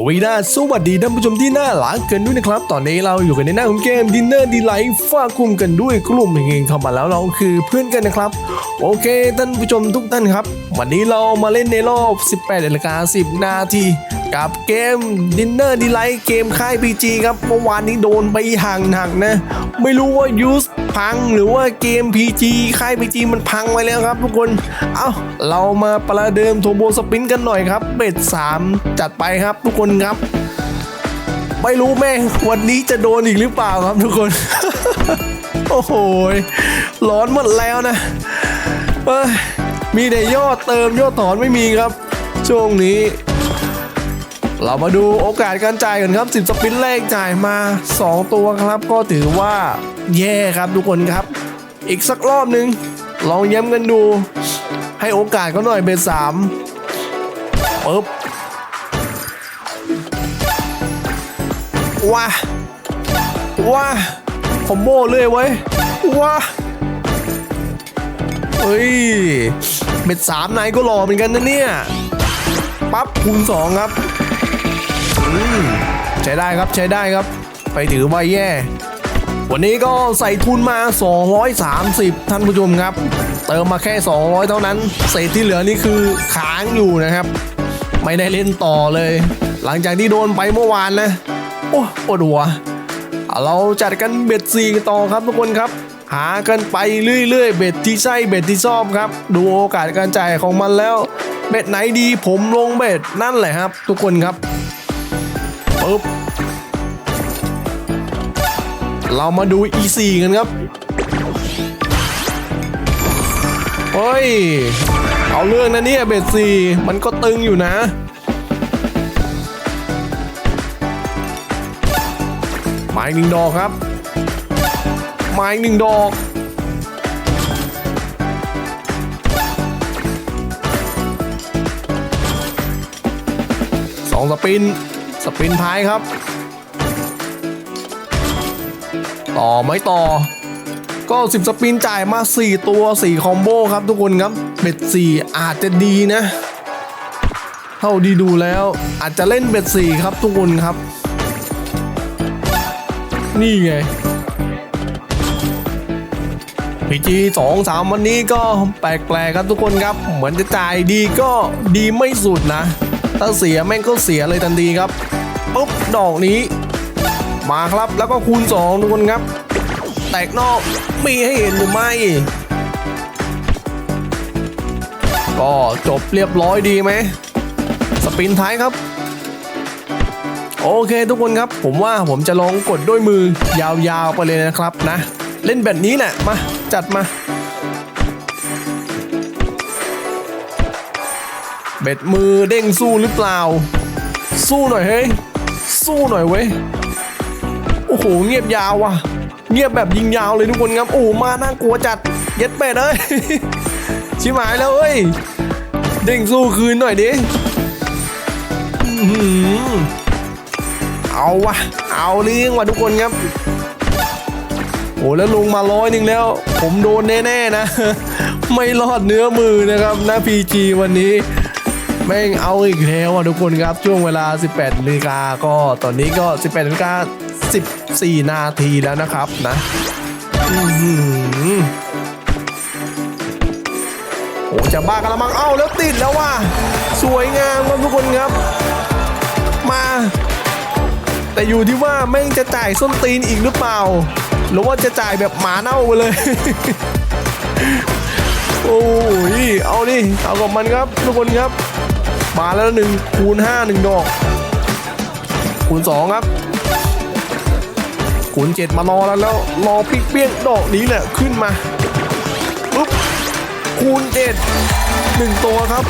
สวีดาสวัสดีท่านผู้ชมที่น่ารักกันด้วยนะครับ ตอนนี้เราอยู่กันในหน้าของเกมดินเนอร์ดีไลท์ฝากกลุ่มกันด้วยกลุ่มเองเข้ามาแล้วเราคือเพื่อนกันนะครับ โอเคท่านผู้ชมทุกท่านครับ วันนี้เรามาเล่นในรอบ 18นาฬิกา10 นาที กับเกมดินเนอร์ดีไลท์เกมค่าย PG ครับเมื่อวานนี้โดนไปห่างหนักนะ ไม่รู้ว่ายูสพังหรือว่าเกม PG ค่าย PG มันพังไปแล้วครับทุกคน เอาเรามาประเดิมโทโบสปินกันหน่อยครับ เบ็ด 3 จัดไปครับทุกคนครับ ไม่รู้แม่วันนี้จะโดนอีกหรือเปล่าครับทุกคน โอ้โหร้อนหมดแล้วนะมีแต่ยอดเติมยอดถอนไม่มีครับ ช่วงนี้ เรามาดูโอกาสการจ่ายกันครับ 10 สปินแรกจ่ายมา 2 ตัวครับก็ถือว่าแย่ครับทุกคนครับ อีกสักรอบหนึ่งลองย้ำกันดู ให้โอกาสเขาหน่อยเบสสามปึ๊บว้าว้าคอมโบเลยเว้ยว้าเฮ้ยเบ็ดสามนายก็หล่อเหมือนกันนะเนี่ย ปั๊บคูณสองครับ ใช้ได้ครับใช้ได้ครับ ไปถือว่าแย่ วันนี้ก็ใส่ทุนมา 230 ท่านผู้ชมครับ เติมมาแค่ 200 เท่านั้น เศษที่เหลือนี่คือค้างอยู่นะครับ ไม่ได้เล่นต่อเลย หลังจากที่โดนไปเมื่อวานนะ โอ้ปวดหัวเอาเราจัดกันเบ็ดสี่ต่อครับทุกคนครับหากันไปเรื่อยๆ เบ็ดที่ใช่เบ็ดที่ชอบครับ ดูโอกาสการจ่ายของมันแล้ว เบ็ดไหนดีผมลงเบ็ดนั่นแหละครับ ทุกคนครับ ปึ๊บเรามาดู E4 กันครับ เฮ้ย เอาเรื่องนะเนี่ยเบสสี่มันก็ตึงอยู่นะ หมายหนึ่งดอกครับ หมายหนึ่งดอก สองสปิน สปินท้ายครับ ต่อไม่ต่อ ก็10สปินจ่ายมา 4 ตัว 4 คอมโบครับทุกคนครับเบ็ด4 อาจจะดีนะ เท่าที่ดูแล้ว อาจจะเล่นเบ็ด4ครับทุกคนครับ นี่ไงพีจีสองสามวันนี้ก็แปลกๆครับทุกคนครับ เหมือนจะจ่ายดีก็ดีไม่สุดนะ ถ้าเสียแม่งก็เสียเลยทันทีครับปุ๊บดอกนี้ มาครับแล้วก็คูณ2ทุกคนครับ แตกนอกมีให้เห็นหรือไม่ ก็จบเรียบร้อยดีไหมสปินท้ายครับโอเคทุกคนครับผมว่าผมจะลองกดด้วยมือยาวๆไปเลยนะครับนะ เล่นแบบนี้แหละมาจัดมา เบ็ดมือเด้งสู้หรือเปล่า สู้หน่อยเฮ้ย สู้หน่อยเว้ย โอ้โห เงียบยาวว่ะ เงียบแบบยิงยาวเลยทุกคนครับ โอ้มาน่ากลัวจัด เย็ดเป็ดเอ้ย ชิบหายแล้วเอ้ย เด้งสู้คืนหน่อยดิเอาวะ เอาเรื่องว่ะทุกคนครับ โอ้แล้วลงมาร้อยหนึ่งแล้ว ผมโดนแน่ๆนะ ไม่รอดเนื้อมือนะครับน้าพีจีวันนี้ แม่งเอาอีกแล้วอะทุกคนครับช่วงเวลา 18นาฬิกาก็ตอนนี้ก็ 18นาฬิกา14 นาทีแล้วนะครับนะอโอ้จะบ้ากันละมั้งเอ้าแล้วติดแล้วว่ะสวยงามครับทุกคนครับ มา แต่อยู่ที่ว่าแม่งจะจ่ายส้นตีนอีกหรือเปล่า หรือว่าจะจ่ายแบบหมาเน่าไปเลยโอ้ย เอาดิ เอากับมันครับ ทุกคนครับ มาแล้วหนึ่งคูณห้าหนึ่งดอก คูณสองครับ คูณเจ็ดมารอแล้วแล้วรอพลิกเปี้ยงดอกนี้แหละขึ้นมาปุ๊บคูณเจ็ดหนึ่งตัวครับ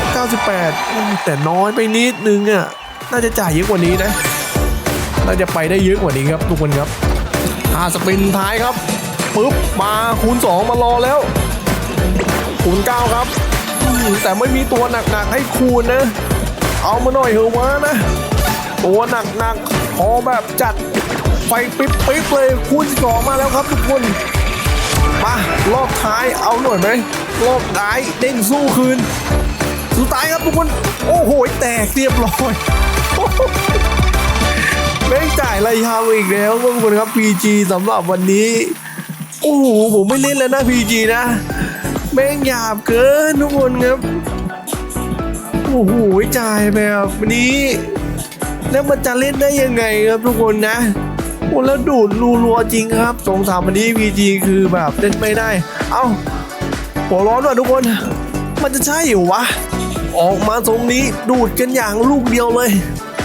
98 แต่น้อยไปนิดนึงอะน่าจะจ่ายเยอะกว่านี้นะน่าจะไปได้เยอะกว่านี้ครับทุกคนครับอาสปินท้ายครับปุ๊บมาคูณ 2 มารอแล้วคูณ9ครับอืมแต่ไม่มีตัวหนักๆให้คูณนะ เอามาหน่อยเหอะวะนะ ตัวหนักๆพอแบบจัดไฟปิ๊บปิ๊บเลยคูณสองมาแล้วครับทุกคน มารอบท้ายเอาหน่อยไหมรอบท้ายเด้งสู้คืน สุดท้ายครับทุกคน โอ้โห แตกเรียบร้อยแม่งจ่ายไรยาวอีกแล้วทุกคนครับ PG สำหรับวันนี้ โอ้โห ผมไม่เล่นแล้วนะ PG นะแม่งหยาบเกินทุกคนครับ โอ้โหจ่ายแบบนี้ แล้วมันจะเล่นได้ยังไงครับทุกคนนะโอ้แล้วดูดรัวๆจริงครับ สงสามวันนี้ PG คือแบบเล่นไม่ได้ เอ้าหัวร้อนว่ะทุกคน มันจะใช่เหรอวะ ออกมาตรงนี้ดูดกันอย่างลูกเดียวเลย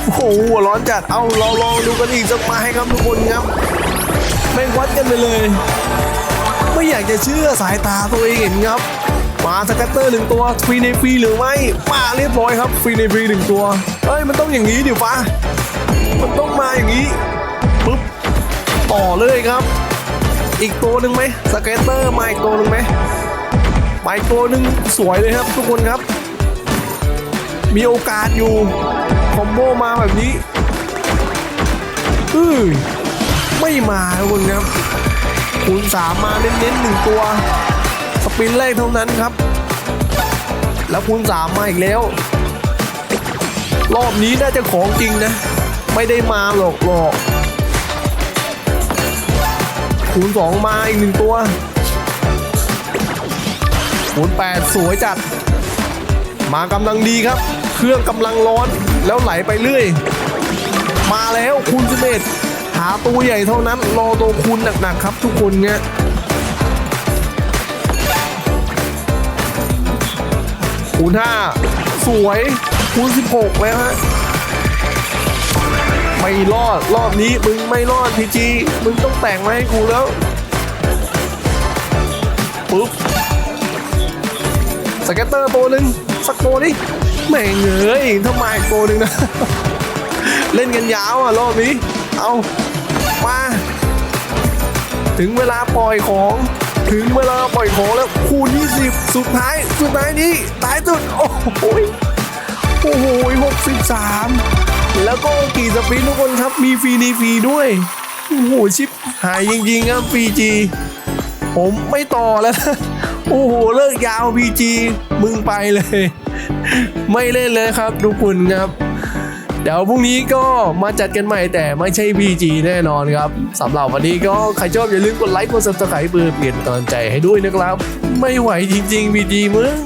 โอ้โหหัวร้อนจัด เอาเราลองดูกันอีกสักไม้ครับทุกคนครับแม่งวัดกันไปเลย ไม่อยากจะเชื่อสายตาตัวเองเห็นครับ มาสกัตเตอร์หนึ่งตัวฟรีในฟรีหรือไม่มาเรียบร้อยครับฟรีในฟรีหนึ่งตัวเอ้ยมันต้องอย่างนี้ดิฟ้ามันต้องมาอย่างนี้ปุ๊บต่อเลยครับ อีกตัวหนึ่งไหมสเก็ตเตอร์มาอีกตัวหนึ่งไหมมาอีกตัวหนึ่งสวยเลยครับ ทุกคนครับ มีโอกาสอยู่คอมโบมาแบบนี้อือไม่มาทุกคนครับคูณสามมาเน้นๆหนึ่งตัว ปินแรกเท่านั้นครับ แล้วคูณสามมาอีกแล้ว รอบนี้น่าจะของจริงนะ ไม่ได้มาหรอกหรอกคูณสองมาอีกหนึ่งตัวคูณแปดสวยจัด มากำลังดีครับ เครื่องกำลังร้อนแล้วไหลไปเรื่อย มาแล้วคูณสิบเอ็ดหาตัวใหญ่เท่านั้น รอตัวคูณหนักๆครับทุกคนเนี่ย คูณห้าสวยคูณสิบหกแล้วฮะไม่รอดรอบนี้มึงไม่รอดพีจีมึงต้องแต่งมาให้กูแล้วปุ๊บสเก็ตเตอร์ตัวหนึ่งสักตัวดิแม่งเอ้ยทำไมอีกตัวหนึ่งนะ เล่นกันยาวอะรอบนี้ เอามา ถึงเวลาปล่อยของ ถึงเวลาปล่อยของแล้วคูณ20 สุดท้าย สุดท้ายนี้ท้ายสุด โอ้โหโอ้โหหกสิบสามแล้วก็กี่สปินทุกคนครับ มีฟรีดีฟรีด้วย โอ้โห ชิปหายจริงๆครับฟรีจีผมไม่ต่อแล้วนะโอ้โห เลิกยาวพีจีมึงไปเลย ไม่เล่นเลยครับทุกคนครับ เดี๋ยวพรุ่งนี้ก็มาจัดกันใหม่แต่ไม่ใช่ PG แน่นอนครับสำหรับวันนี้ก็ใครชอบอย่าลืมกดไลค์กดซับสไครต์เพื่อเปลี่ยนกำลังใจให้ด้วยนะครับ ไม่ไหวจริงๆ PG มึง